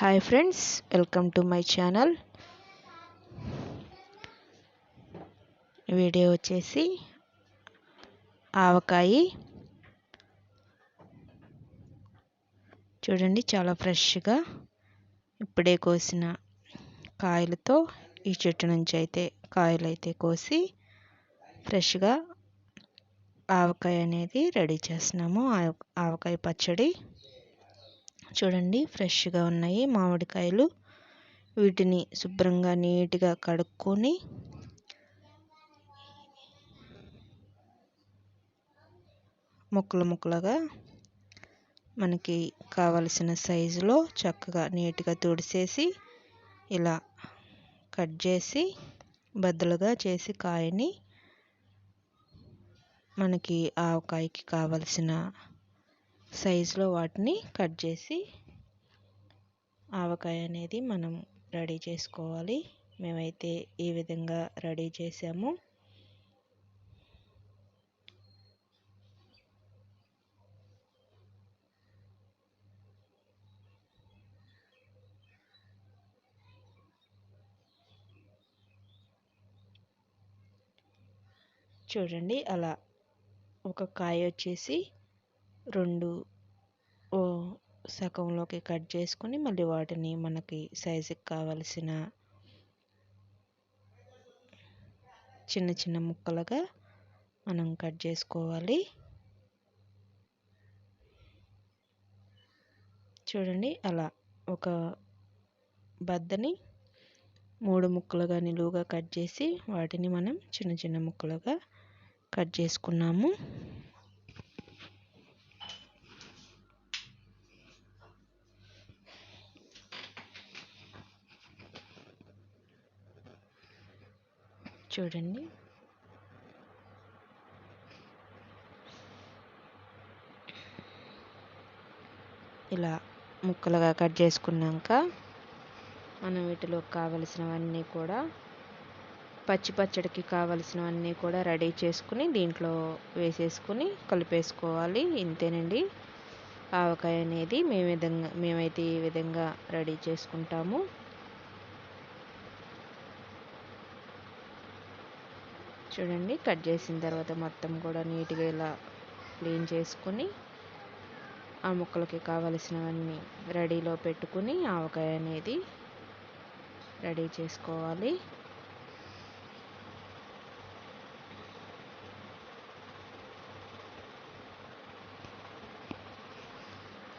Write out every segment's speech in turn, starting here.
Hi friends welcome to my channel video వచ్చేసి ఆవకాయ. చూడండి చాలా ఫ్రెష్గా ఇప్పుడే కోసిన కాయలతో ఈ చెట్టు నుంచి అయితే కాయలు అయితే కోసి ఫ్రెష్గా ఆవకాయ అనేది రెడీ చేస్తున్నాము. ఆవకాయ పచ్చడి. చూడండి ఫ్రెష్గా ఉన్నాయి మామిడికాయలు. వీటిని శుభ్రంగా నీట్గా కడుక్కొని ముక్కలు ముక్కలుగా మనకి కావలసిన సైజులో చక్కగా నీట్గా తుడిసేసి ఇలా కట్ చేసి బద్దలుగా చేసి కాయని మనకి ఆవకాయకి కావలసిన సైజులో వాటిని కట్ చేసి ఆవకాయ అనేది మనం రెడీ చేసుకోవాలి. మేమైతే ఈ విధంగా రెడీ చేసాము చూడండి. అలా ఒక కాయ వచ్చేసి రెండు సగంలోకి కట్ చేసుకొని మళ్ళీ వాటిని మనకి సైజుకి కావలసిన చిన్న చిన్న ముక్కలుగా మనం కట్ చేసుకోవాలి. చూడండి అలా ఒక బద్దని మూడు ముక్కలుగా నిలువుగా కట్ చేసి వాటిని మనం చిన్న చిన్న ముక్కలుగా కట్ చేసుకున్నాము. చూడండి. ఇలా ముక్కలుగా కట్ చేసుకున్నాక మనం వీటిలో కావలసినవన్నీ కూడా పచ్చి పచ్చడికి కావలసినవన్నీ కూడా రెడీ చేసుకుని దీంట్లో వేసేసుకుని కలిపేసుకోవాలి. ఇంతేనండి. ఆవకాయ అనేది మేము విధంగా మేమైతే ఈ విధంగా రెడీ చేసుకుంటాము. చూడండి కట్ చేసిన తర్వాత మొత్తం కూడా నీట్గా ఇలా క్లీన్ చేసుకుని ఆ ముక్కలకి కావలసినవన్నీ రెడీలో పెట్టుకుని ఆవకాయ అనేది రెడీ చేసుకోవాలి.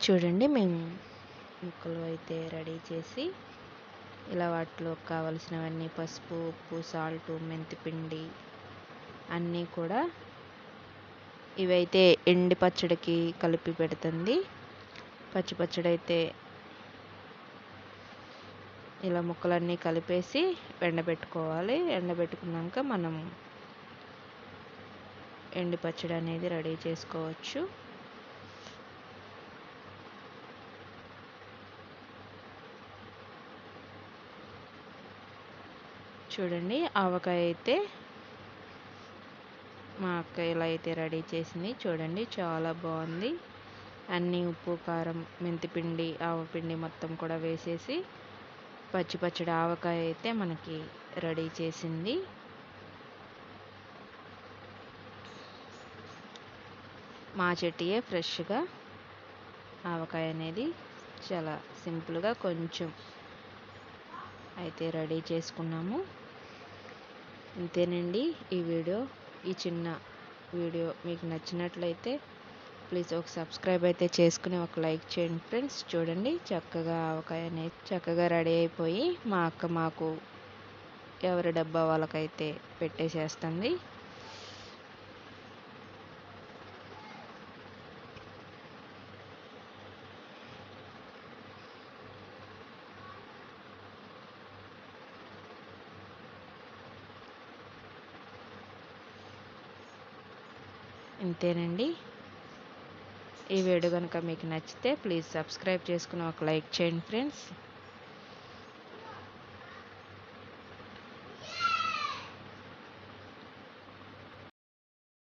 చూడండి మేము ముక్కలు అయితే రెడీ చేసి ఇలా వాటిలో కావలసినవన్నీ పసుపు ఉప్పు సాల్ట్ మెంతిపిండి అన్నీ కూడా ఇవైతే ఎండి పచ్చడికి కలిపి పెడుతుంది. పచ్చి పచ్చడి అయితే ఇలా ముక్కలన్నీ కలిపేసి ఎండబెట్టుకోవాలి. ఎండబెట్టుకున్నాక మనం ఎండి పచ్చడి అనేది రెడీ చేసుకోవచ్చు. చూడండి ఆవకాయ అయితే మా అక్క ఇలా అయితే రెడీ చేసింది. చూడండి చాలా బాగుంది. అన్నీ ఉప్పు కారం మెంతిపిండి ఆవపిండి మొత్తం కూడా వేసేసి పచ్చి పచ్చడి ఆవకాయ అయితే మనకి రెడీ చేసింది. మా చెట్టియే ఫ్రెష్గా ఆవకాయ అనేది చాలా సింపుల్గా కొంచెం అయితే రెడీ చేసుకున్నాము. ఇంతేనండి ఈ వీడియో. ఈ చిన్న వీడియో మీకు నచ్చినట్లయితే ప్లీజ్ ఒక సబ్స్క్రైబ్ అయితే చేసుకుని ఒక లైక్ చేయండి ఫ్రెండ్స్. చూడండి చక్కగా ఆవకాయ అనేది చక్కగా రెడీ అయిపోయి మా అక్క మాకు ఎవరి డబ్బా వాళ్ళకైతే పెట్టేసేస్తుంది. ఇంతేనండి. ఈ వీడియో కనుక మీకు నచ్చితే ప్లీజ్ సబ్స్క్రైబ్ చేసుకుని ఒక లైక్ చేయండి ఫ్రెండ్స్.